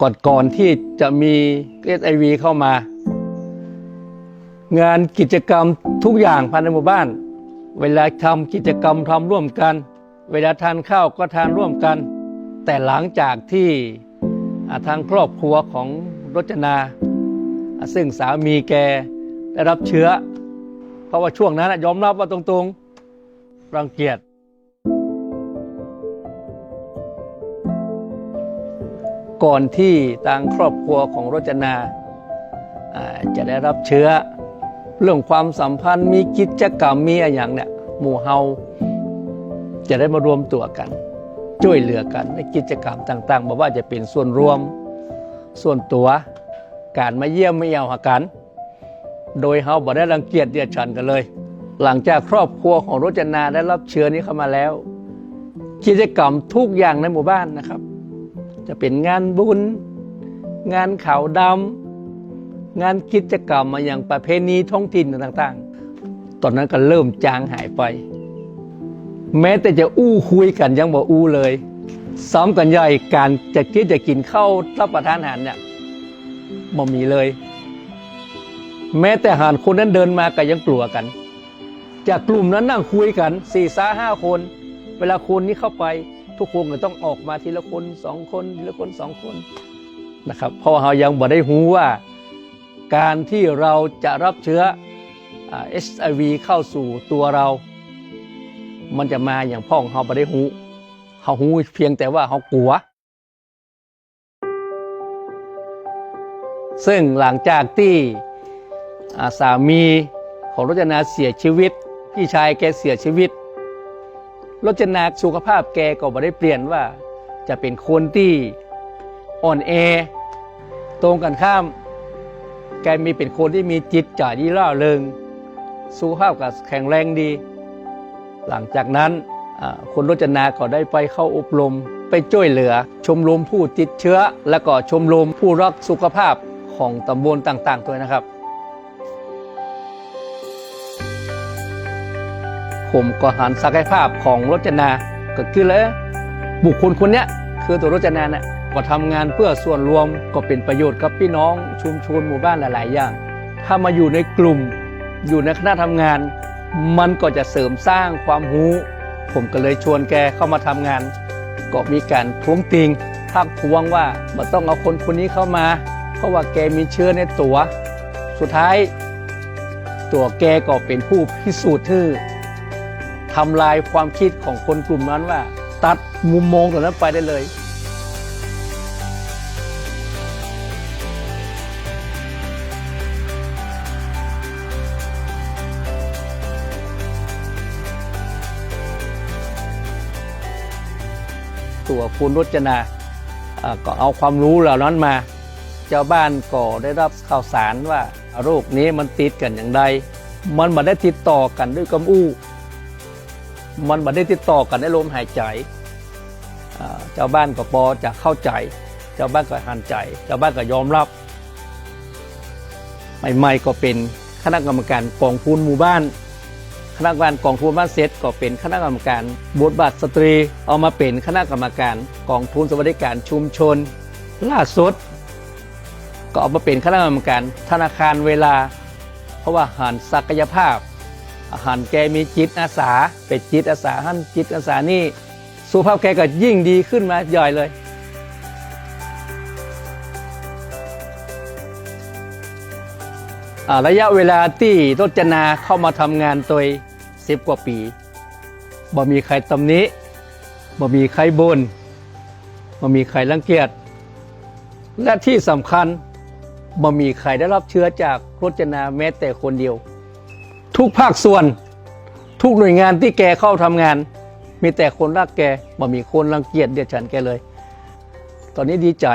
ก่อนๆที่จะมี SIV เข้ามา งานกิจกรรมทุกอย่างภายในหมู่บ้าน เวลาทำกิจกรรมทำร่วมกัน เวลาทานข้าวก็ทานร่วมกัน แต่หลังจากที่ทางครอบครัวของรจนา ซึ่งสามีแกได้รับเชื้อ เพราะว่าช่วงนั้นยอมรับว่าตรงๆ รังเกียจ ก่อนที่ทางครอบครัวของรจนาจะได้รับเชื้อ เรื่องความสัมพันธ์มีกิจกรรมมีอะไรอย่างเนี่ยหมู่เฮาจะได้มารวมตัวกัน ช่วยเหลือกันในกิจกรรมต่างๆบอกว่าจะเป็นส่วนรวมส่วนตัวการมาเยี่ยมไม่เอาหากัน โดยเฮาบ่ได้รังเกียจเดียดฉันกันเลย หลังจากครอบครัวของรจนาได้รับเชื้อนี้เข้ามาแล้ว กิจกรรมทุกอย่างในหมู่บ้านนะครับ จะเป็นงานบุญ งานขาวดำงานกิจกรรมมาอย่างประเพณีท้องถิ่นต่างๆ ตอนนั้นก็เริ่มจางหายไป แม้แต่จะอู้คุยกันยังบ่อู้เลย ซ้อมกันใหญ่การจะคิดจะกินข้าวรับประทานอาหารเนี่ยบ่มีเลย แม้แต่หารคนนั้นเดินมาก็ยังกลัวกัน จากกลุ่มนั้นนั่งคุยกันสี่สาห้าคน เวลาคนนี้เข้าไป ทุกคนก็ต้องออกมาทีละคนสองคนทีละคนสองคนนะครับเพราะว่าเรายังบ่ได้หูว่า การที่เราจะรับเชื้อเอ่า HIV เข้าสู่ตัวเรา มันจะมาอย่างพ่องเราบ่ได้หูเขาหูเพียงแต่ว่าเขากลัว ซึ่งหลังจากที่สามีของรจนาเสียชีวิต พี่ชายแกเสียชีวิต รจนาสุขภาพแกก็บ่ได้เปลี่ยนว่า จะเป็นคนที่อ่อนแอ ตรงกันข้าม แกมีเป็นคนที่มีจิตใจที่ร่าเริง สุขภาพก็แข็งแรงดี หลังจากนั้นคนรจนาก็ได้ไปเข้าอบรม ไปช่วยเหลือ ชมรมผู้ติดเชื้อ และก็ชมรมผู้รักสุขภาพของตำบลต่าง ๆ ด้วยนะครับ ผมก็หันศักยภาพของรจนาก็คือแล้วบุคคลคนนี้คือตัวรจนาเนี่ยก็ทำงานเพื่อส่วนรวมก็เป็นประโยชน์กับพี่น้องชุมชนหมู่บ้านหลาย ๆ อย่าง ถ้ามาอยู่ในกลุ่ม อยู่ในคณะทำงาน มันก็จะเสริมสร้างความรู้ ผมก็เลยชวนแกเข้ามาทำงาน ก็มีการท้วงติงทักท้วงว่าบ่ต้องเอาคนคนนี้เข้ามา เพราะว่าแกมีเชื้อในตัว สุดท้าย ตัวแกก็เป็นผู้พิสูจน์ที่ ทำลายความคิดของคนกลุ่มนั้นว่า ตัดมุมมองตรงนั้นไปได้เลยตัวคุณรจนาอ่าก็เอาความรู้เหล่านั้นมา เจ้าบ้านก็ได้รับข่าวสารว่าโรคนี้มันติดกันอย่างไร มันมาได้ติดต่อกันด้วยกำอู้ มันม่ได้ติดต่อกันในลมหายใจเจ้าบ้านก็พอจะเข้าใจ เจ้าบ้านก็หันใจ เจ้าบ้านก็ยอมรับ ใหม่ๆก็เป็นคณะกรรมการกองทุนหมู่บ้าน คณะกรรมการกองทุนบ้านเซตก็เป็นคณะกรรมการบทบาทสตรี เอามาเป็นคณะกรรมการกองทุนสวัสดิการชุมชน ล่าสุด ก็เอามาเป็นคณะกรรมการธนาคารเวลา เพราะว่าหันศักยภาพ หารแกมีจิตอาสาเป็นจิตอาสาหันจิตอาสานี่สุขภาพแกก็ยิ่งดีขึ้นมาย่อยเลยระยะเวลาที่รจนาเข้ามาทำงานตัวสิบกว่าปีบ่มีใครตำหนิบ่มีใครบน่นบ่มีใครรังเกียจและที่สำคัญบ่มีใครได้รับเชื้อจากรจนาแม้แต่คนเดียว ทุกภาคส่วน ทุกหน่วยงานที่แกเข้าทำงาน มีแต่คนรักแกบ่มีคนรังเกียจเดียดฉันแกเลย ตอนนี้ดีใจ